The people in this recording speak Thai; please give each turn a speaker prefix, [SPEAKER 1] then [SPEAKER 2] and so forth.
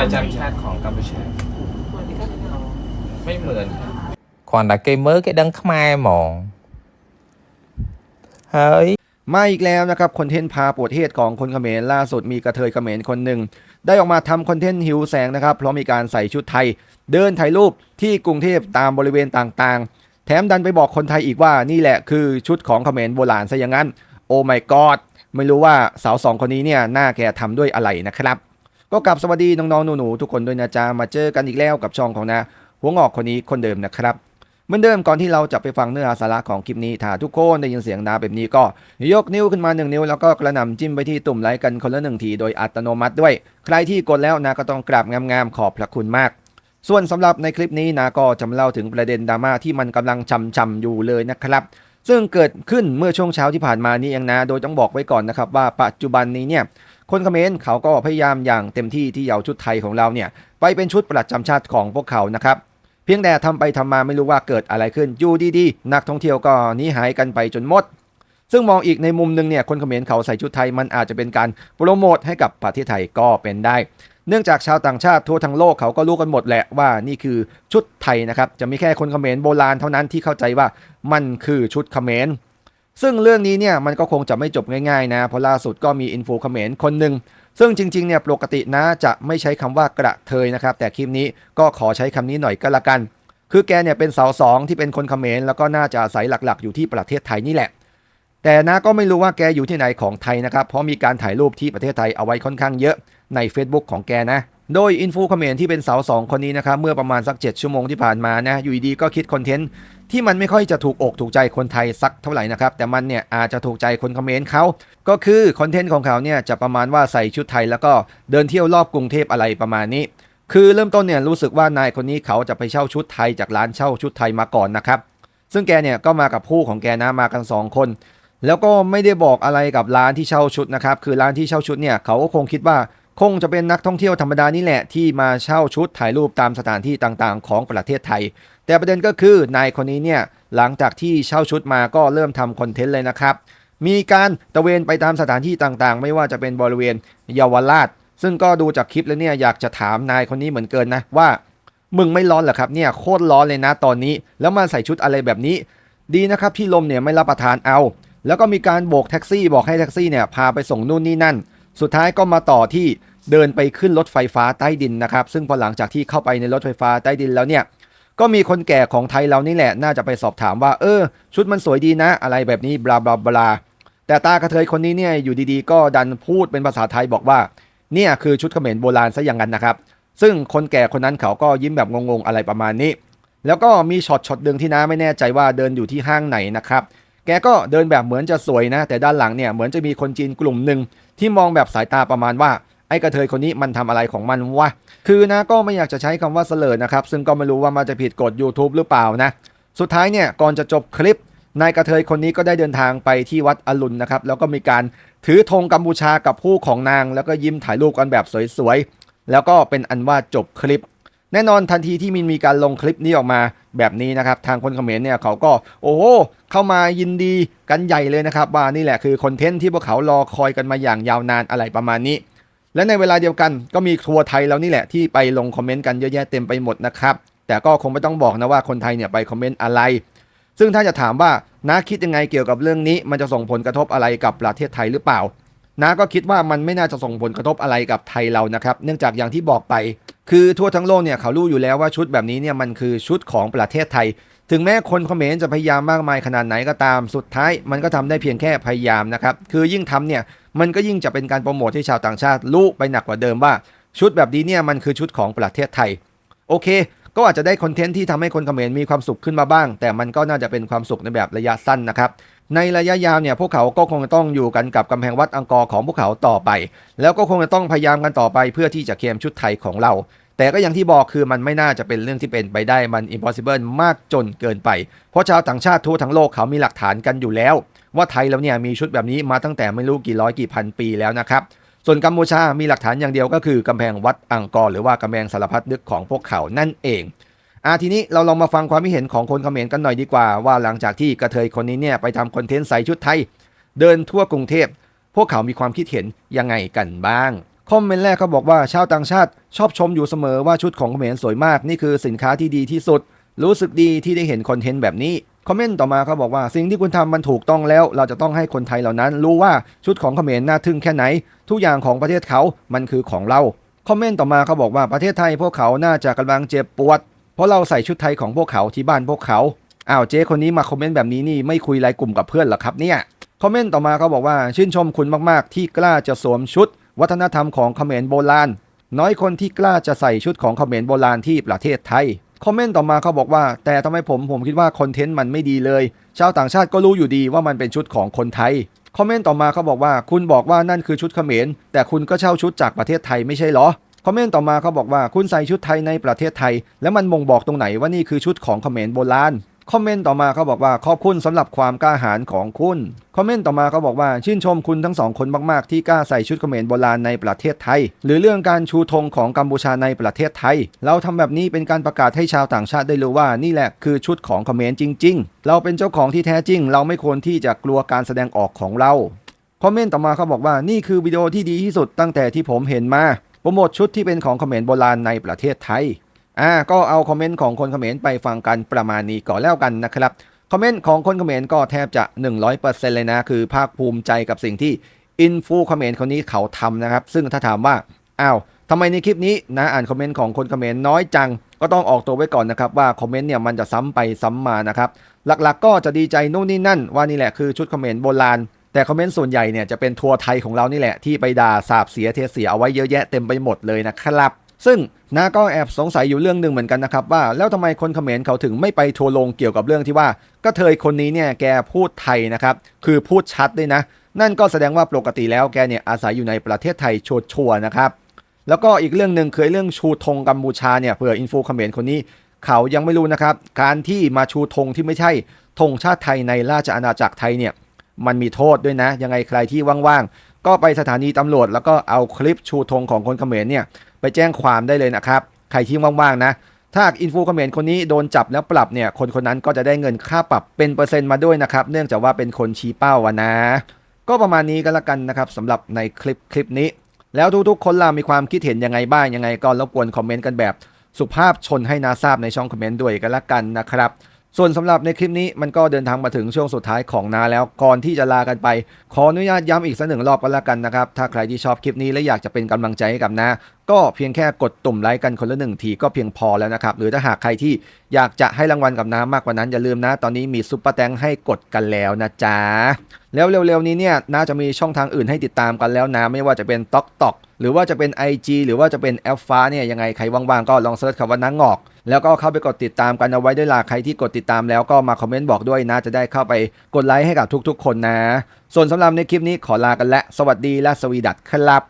[SPEAKER 1] ประจำชาติของกัมพูชา ไม่เหมือน
[SPEAKER 2] còn là cây mới cái đấng khmer มองเฮ้ย
[SPEAKER 3] มาอีกแล้วนะครับคอนเทนต์พาปวดเทศของคนเขมรล่าสุดมีกระเทยเขมรคนหนึ่ง ได้ออกมาทำคอนเทนต์หิวแสงนะครับ เพราะมีการใส่ชุดไทย เดินถ่ายรูปที่กรุงเทพตามบริเวณต่างๆ แถมดันไปบอกคนไทยอีกว่านี่แหละคือชุดของเขมรโบราณซะอย่างนั้น โอ้ไม่กอดไม่รู้ว่าสาวสองคนนี้เนี่ยหน้าแกทำด้วยอะไรนะครับ ก็กลับสวัสดีน้องๆหนูๆทุกคนด้วยนะจ๊ะมาเจอกันอีกแล้วกับช่องของนาหัวงอกคนนี้คนเดิมนะครับเหมือนเดิมก่อนที่เราจะไปฟังเนื้อหาสาระของคลิปนี้ถ้าทุกคนได้ยินเสียงนาแบบนี้ก็ยกนิ้วขึ้นมาหนึ่งนิ้ว แล้วก็กระหน่ำจิ้มไปที่ตุ่มไลค์กันคนละหนึ่งทีโดยอัตโนมัติด้วย ใครที่กดแล้วนะก็ต้องกราบงามๆขอบพระคุณมาก ส่วนสำหรับในคลิปนี้นะก็จะมาเล่าถึงประเด็นดราม่าที่มันกำลังชำๆอยู่เลยนะครับซึ่งเกิดขึ้นเมื่อช่วงเช้าที่ผ่านมานี่เองนะ โดยต้องบอกไว้ก่อนนะครับว่าปัจจุบันนี้เนี่ย คนเขมรเขาก็พยายามอย่างเต็มที่ที่เอาชุดไทยของเราเนี่ยไปเป็นชุดประจำชาติของพวกเขานะครับเพียงแต่ทำไปทำมาไม่รู้ว่าเกิดอะไรขึ้นอยู่ดีๆนักท่องเที่ยวก็หนีหายกันไปจนหมด ซึ่งมองอีกในมุมหนึ่งเนี่ยคนเขมรเขาใส่ชุดไทยมันอาจจะเป็นการโปรโมทให้กับประเทศไทยก็เป็นได้ เนื่องจากชาวต่างชาติทั่วทั้งโลกเขาก็รู้กันหมดแหละว่านี่คือชุดไทยนะครับจะมีแค่คนเขมรโบราณเท่านั้นที่เข้าใจว่ามันคือชุดเขมร ซึ่งเรื่องนี้เนี่ยมันก็คงจะไม่จบง่ายๆนะเพราะล่าสุดก็มีอินฟูเขมรคนหนึ่งซึ่งจริงๆเนี่ยปกตินะจะไม่ใช้คำว่ากระเทยนะครับ แต่คลิปนี้ก็ขอใช้คำนี้หน่อยก็แล้วกัน คือแกเนี่ยเป็นสาวสองที่เป็นคนเขมรแล้วก็น่าจะอาศัยหลักๆ อยู่ที่ประเทศไทยนี่แหละ แต่นะก็ไม่รู้ว่าแกอยู่ที่ไหนของไทยนะครับเพราะมีการถ่ายรูปที่ประเทศไทยเอาไว้ค่อนข้างเยอะใน Facebook ของแกนะ โดยอินฟูเขมรที่เป็นสาวสองคนนี้นะครับเมื่อประมาณสัก 7 ชั่วโมงที่ผ่านมานะอยู่ดีๆก็คิดคอนเทนต์ที่มันไม่ค่อยจะถูกอกถูกใจคนไทยสักเท่าไหร่นะครับ แต่มันเนี่ยอาจจะถูกใจคนคอมเขมรเขาก็คือคอนเทนต์ของเขาเนี่ยจะประมาณว่าใส่ชุดไทยแล้วก็เดินเที่ยวรอบกรุงเทพอะไรประมาณนี้ คือเริ่มต้นเนี่ยรู้สึกว่านายคนนี้เขาจะไปเช่าชุดไทยจากร้านเช่าชุดไทยมาก่อนนะครับซึ่งแกเนี่ยก็มากับผู้ของแกนะมากัน 2 คน แล้วก็ไม่ได้บอกอะไรกับร้านที่เช่าชุดนะครับคือร้านที่เช่าชุดเนี่ยเขาก็คงคิดว่า คงจะเป็นนักท่องเที่ยวธรรมดานี่แหละที่มาเช่าชุดถ่ายรูปตามสถานที่ต่างๆ ของประเทศไทย แต่ประเด็นก็คือนายคนนี้เนี่ยหลังจากที่เช่าชุดมาก็เริ่มทำคอนเทนต์เลยนะครับ มีการตะเวนไปตามสถานที่ต่างๆ ไม่ว่าจะเป็นบริเวณเยาวราช ซึ่งก็ดูจากคลิปแล้วเนี่ยอยากจะถามนายคนนี้เหมือนเกินนะว่า มึงไม่ร้อนเหรอครับเนี่ยโคตรร้อนเลยนะตอนนี้ แล้วมาใส่ชุดอะไรแบบนี้ ดีนะครับที่ลมเนี่ยไม่รับประทานเอา แล้วก็มีการโบกแท็กซี่บอกให้แท็กซี่เนี่ยพาไปส่งนู่นนี่นั่น สุดท้ายก็มาต่อที่เดินไปขึ้นรถไฟฟ้าใต้ดินนะครับ ซึ่งพอหลังจากที่เข้าไปในรถไฟฟ้าใต้ดินแล้วเนี่ย ก็มีคนแก่ของไทยเรานี่แหละ น่าจะไปสอบถามว่า เออ ชุดมันสวยดีนะ อะไรแบบนี้บลาบลาบลาแต่ตากระเทยคนนี้เนี่ยอยู่ดีๆ ก็ดันพูดเป็นภาษาไทยบอกว่า เนี่ยคือชุดเขมรโบราณซะอย่างนั้นนะครับ ซึ่งคนแก่คนนั้นเขาก็ยิ้มแบบงงๆอะไรประมาณนี้ แล้วก็มีช็อตช็อตหนึ่งที่น้าไม่แน่ใจว่าเดินอยู่ที่ห้างไหนนะครับ กก็เดินแบบเหมือนจะสวยนะ แต่ด้านหลังเนี่ยเหมือนจะมีคนจีนกลุ่มหนึ่งที่มองแบบสายตาประมาณว่าไอ้กระเทยคนนี้มันทำอะไรของมันวะ คือนะก็ไม่อยากจะใช้คำว่าเสลอนะครับ ซึ่งก็ไม่รู้ว่ามันจะผิดกฎ YouTube หรือเปล่านะ สุดท้ายเนี่ยก่อนจะจบคลิป นายกระเทยคนนี้ก็ได้เดินทางไปที่วัดอรุณนะครับ แล้วก็มีการถือธงกัมพูชากับผู้ของนาง แล้วก็ยิ้มถ่ายรูปกันแบบสวยๆ แล้วก็เป็นอันว่าจบคลิป แน่นอนทันทีที่มินมีการลงคลิปนี้ออกมาแบบนี้นะครับ ทางคนเขมรเนี่ยเขาก็โอ้โหเข้ามายินดีกันใหญ่เลยนะครับ ว่านี่แหละคือคอนเทนต์ที่พวกเขารอคอยกันมาอย่างยาวนานอะไรประมาณนี้ และในเวลาเดียวกันก็มีทัวร์ไทยแล้วนี่แหละที่ไปลงคอมเมนต์กันเยอะแยะเต็มไปหมดนะครับแต่ก็คงไม่ต้องบอกนะว่าคนไทยเนี่ยไปคอมเมนต์อะไร ซึ่งถ้าจะถามว่าน้าคิดยังไงเกี่ยวกับเรื่องนี้ มันจะส่งผลกระทบอะไรกับประเทศไทยหรือเปล่า น้าก็คิดว่ามันไม่น่าจะส่งผลกระทบอะไรกับไทยเรานะครับ เนื่องจากอย่างที่บอกไป คือทั่วทั้งโลกเนี่ยเขารู้อยู่แล้วว่าชุดแบบนี้เนี่ยมันคือชุดของประเทศไทย ถึงแม้คนเขมรจะพยายามมากมายขนาดไหนก็ตาม สุดท้ายมันก็ทำได้เพียงแค่พยายามนะครับ คือยิ่งทำเนี่ยมันก็ยิ่งจะเป็นการโปรโมทให้ชาวต่างชาติรู้ไปหนักกว่าเดิมว่า ชุดแบบนี้เนี่ยมันคือชุดของประเทศไทย โอเค ก็อาจจะได้คอนเทนต์ที่ทำให้คนเขมรมีความสุขขึ้นมาบ้าง แต่มันก็น่าจะเป็นความสุขในแบบระยะสั้นนะครับในระยะยาวเนี่ยพวกเขาก็คงจะต้องอยู่กันกับกำแพงวัดอังกอร์ของพวกเขาต่อไป แล้วก็คงจะต้องพยายามกันต่อไปเพื่อที่จะเคลมชุดไทยของเรา แต่ก็อย่างที่บอกคือมันไม่น่าจะเป็นเรื่องที่เป็นไปได้มัน impossible มากจนเกินไป เพราะชาวต่างชาติทั่วทั้งโลกเขามีหลักฐานกันอยู่แล้ว ว่าไทยเราเนี่ยมีชุดแบบนี้มาตั้งแต่ไม่รู้กี่ร้อยกี่พันปีแล้วนะครับ ส่วนกัมพูชามีหลักฐานอย่างเดียวก็คือกำแพงวัดอังกอร์หรือว่ากำแพงสารพัดนึกของพวกเขานั่นเองอาทีนี้เราลองมาฟังความคิดเห็นของคนเขมรกันหน่อยดีกว่า ว่าหลังจากที่กระเทยคนนี้เนี่ยไปทำคอนเทนต์ใส่ชุดไทย เดินทั่วกรุงเทพ พวกเขามีความคิดเห็นยังไงกันบ้างคอมเมนต์แรกเขาบอกว่าชาวต่างชาติ ชอบชมอยู่เสมอว่าชุดของเขมรสวยมากนี่คือสินค้าที่ดีที่สุด รู้สึกดีที่ได้เห็นคอนเทนต์แบบนี้ คอมเมนต์ต่อมาเขาบอกว่าสิ่งที่คุณทำมันถูกต้องแล้ว เราจะต้องให้คนไทยเหล่านั้น รู้ว่าชุดของเขมรน่าทึ่งแค่ไหน ทุกอย่างของประเทศเขามันคือของเราคอมเมนต์ต่อมาเขาบอกว่าประเทศไทยพวกเขาน่าจะกำลังเจ็บปวด เพราะเราใส่ชุดไทยของพวกเขาที่บ้านพวกเขาอ้าวเจ๊คนนี้มาคอมเมนต์แบบนี้นี่ไม่คุยไลน์กลุ่มกับเพื่อนหรอครับเนี่ยคอมเมนต์ต่อมาเขาบอกว่าชื่นชมคุณมากๆ ที่กล้าจะสวมชุด วัฒนธรรมของเขมรโบราณ น้อยคนที่กล้าจะใส่ชุดของเขมรโบราณที่ประเทศไทย คอมเมนต์ต่อมาเขาบอกว่า แต่ทำไมผมผมคิดว่าคอนเทนต์มันไม่ดีเลย ชาวต่างชาติก็รู้อยู่ดีว่ามันเป็นชุดของคนไทยคอมเมนต์ต่อมาเขาบอกว่า คุณบอกว่านั่นคือชุดเขมร แต่คุณก็เช่าชุดจากประเทศไทยไม่ใช่เหรอคอมเมนต์ต่อมาเขาบอกว่าคุณใส่ชุดไทยในประเทศไทย แล้วมันบ่งบอกตรงไหนว่านี่คือชุดของเขมรโบราณ คอมเมนต์ต่อมาเขาบอกว่าขอบคุณสำหรับความกล้าหาญของคุณ คอมเมนต์ต่อมาเขาบอกว่าชื่นชมคุณทั้งสองคนมากๆ ที่กล้าใส่ชุดเขมรโบราณในประเทศไทย หรือเรื่องการชูธงของกัมพูชาในประเทศไทย เราทำแบบนี้เป็นการประกาศให้ชาวต่างชาติได้รู้ว่านี่แหละคือชุดของเขมรจริง ๆ เราเป็นเจ้าของที่แท้จริง เราไม่ควรที่จะกลัวการแสดงออกของเราคอมเมนต์ต่อมาเขาบอกว่านี่คือวิดีโอที่ดีที่สุดตั้งแต่ที่ผมเห็นมาโปรโมทชุดที่เป็นของเขมรโบราณในประเทศไทย อ่าก็เอาคอมเมนต์ของคนเขมรไปฟังกันประมาณนี้ก่อนแล้วกันนะครับคอมเมนต์ของคนเขมรก็แทบจะ 100%เลยนะ คือภาคภูมิใจกับสิ่งที่อินฟูเขมรคนนี้เขาทำนะครับ ซึ่งถ้าถามว่าอ้าวทำไมในคลิปนี้นะอ่านคอมเมนต์ของคนเขมรน้อยจัง ก็ต้องออกตัวไว้ก่อนนะครับว่าคอมเมนต์เนี่ยมันจะซ้ำไปซ้ำมานะครับ หลักๆ ก็จะดีใจนู่นนี่นั่น ว่านี่แหละคือชุดเขมรโบราณแต่คอมเมนต์ส่วนใหญ่เนี่ยจะเป็นทัวร์ไทยของเรานี่แหละที่ไปด่าสาบเสียเทเสียเอาไว้เยอะแยะเต็มไปหมดเลยนะครับ ซึ่งน้าก็แอบสงสัยอยู่เรื่องหนึ่งเหมือนกันนะครับว่าแล้วทำไมคนเขมรเขาถึงไม่ไปทัวร์ลงเกี่ยวกับเรื่องที่ว่า ก็เทยคนนี้เนี่ยแกพูดไทยนะครับคือพูดชัดด้วยนะ นั่นก็แสดงว่าปกติแล้วแกเนี่ยอาศัยอยู่ในประเทศไทยชัวร์นะครับแล้วก็อีกเรื่องหนึ่งเคยเรื่องชูธงกัมพูชาเนี่ยเผื่ออินฟูเขมรคนนี้เขายังไม่รู้นะครับ การที่มาชูธงที่ไม่ใช่ธงชาติไทยในราชอาณาจักรไทยเนี่ยมันมีโทษด้วยนะ ยังไงใครที่ว่างๆ ก็ไปสถานีตำรวจ แล้วก็เอาคลิปชูธงของคนเขมรเนี่ย ไปแจ้งความได้เลยนะครับ ใครที่ว่างๆนะ ถ้าอินฟูคอมเขมรคนนี้โดนจับแล้วปรับเนี่ย คนคนนั้นก็จะได้เงินค่าปรับเป็นเปอร์เซ็นต์มาด้วยนะครับ เนื่องจากว่าเป็นคนชี้เป้าอะนะ ก็ประมาณนี้ก็แล้วกันนะครับสำหรับในคลิปคลิปนี้ แล้วทุกๆ คนล่ะมีความคิดเห็นยังไงบ้างยังไงก็รบกวนคอมเมนต์กันแบบสุภาพชนให้นาทราบในช่องคอมเมนต์ด้วยกันละกันนะครับ ส่วนสำหรับในคลิปนี้มันก็เดินทางมาถึงช่วงสุดท้ายของนาแล้วก่อนที่จะลากันไป ขออนุญาตย้ำอีกสักหนึ่งรอบกันละกันนะครับ ถ้าใครที่ชอบคลิปนี้และอยากจะเป็นกำลังใจให้กับนาก็เพียงแค่กดตุ่มไลค์กันคนละหนึ่งทีก็เพียงพอแล้วนะครับ หรือถ้าหากใครที่อยากจะให้รางวัลกับน้ามากกว่านั้นอย่าลืมนะ ตอนนี้มีซุปเปอร์แตงให้กดกันแล้วนะจ๊ะแล้วเร็วๆนี้เนี่ยน่าจะมีช่องทางอื่นให้ติดตามกันแล้วนะไม่ว่าจะเป็น t อกตอกหรือว่าจะเป็น IG หรือว่าจะเป็นแอปฟ้าเนี่ยยังไงใครว่างๆก็ลองเซิร์ชคำว่านังงอก แล้วก็เข้าไปกดติดตามกันเอาไว้ด้วยล่ะใครที่กดติดตามแล้วก็มาคอมเมนต์บอกด้วยนะ จะได้เข้าไปกดไลค์ให้กับทุกๆ คนนะ ส่วนสำหรับในคลิปนี้ขอลากันและ สวัสดีและสวีดัตครับ